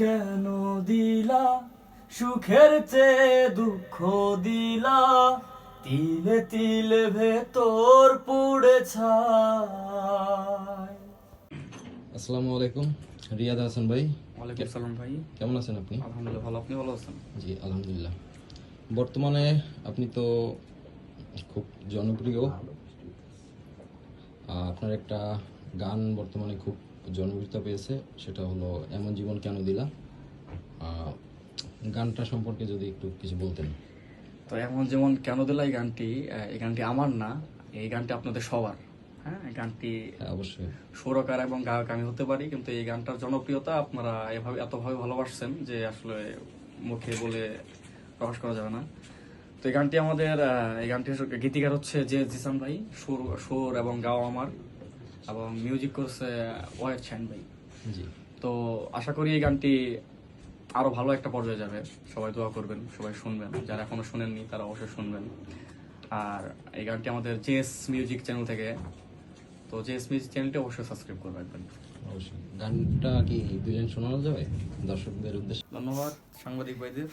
কেন দিলা? সুখের চেয়ে দুঃখ দিলা। তিলে তিলে ভেতর পুড়ে ছাই। আসসালামু আলাইকুম রিয়াদ হাসান ভাই। ওয়ালাইকুম সালাম ভাই। কেমন আছেন আপনি? আলহামদুলিল্লাহ ভালো। আপনি ভালো আছেন? জি আলহামদুলিল্লাহ। বর্তমানে আপনি তো খুব জনপ্রিয়। আপনার একটা গান বর্তমানে খুব জনপ্রিয়তা পেয়েছে সেটা হলো এমন জীবন কেন দিলা? গানটা সম্পর্কে যদি একটু কিছু বলতেন। তো এমন যেমন কেন দিলা এই গানটি? এই গানটি আমার না এই গানটি আপনাদের সবার। হ্যাঁ এই গানটি হ্যাঁ অবশ্যই। সুরকার এবং গায়ক আমি হতে পারি কিন্তু এই গানটার জনপ্রিয়তা আপনারা এভাবে এতভাবে ভালোবাসছেন যে আসলে মুখে বলে প্রকাশ করা যাবে না। তো এই গানটি আমাদের এই গানটির গীতিকার হচ্ছে যে জিসান ভাই। সুর সুর এবং গাও আমার। এবং মিউজিক করছে ওয়েব চ্যান ভাই। জি। তো আশা করি এই গানটি আরও ভালো একটা পর্যায়ে যাবে। সবাই দোয়া করবেন সবাই শুনবেন। যারা এখনও শুনেননি তারা অবশ্যই শুনবেন। আর এই গানটি আমাদের জেএস মিউজিক চ্যানেল থেকে। তো জেএস মিউজিক চ্যানেলটি অবশ্যই সাবস্ক্রাইব করে রাখবেন। অবশ্যই। গানটা কি দুজন শোনানো যাবে? দর্শকদের উদ্দেশ্যে? ধন্যবাদ সাংবাদিক ভাইদের।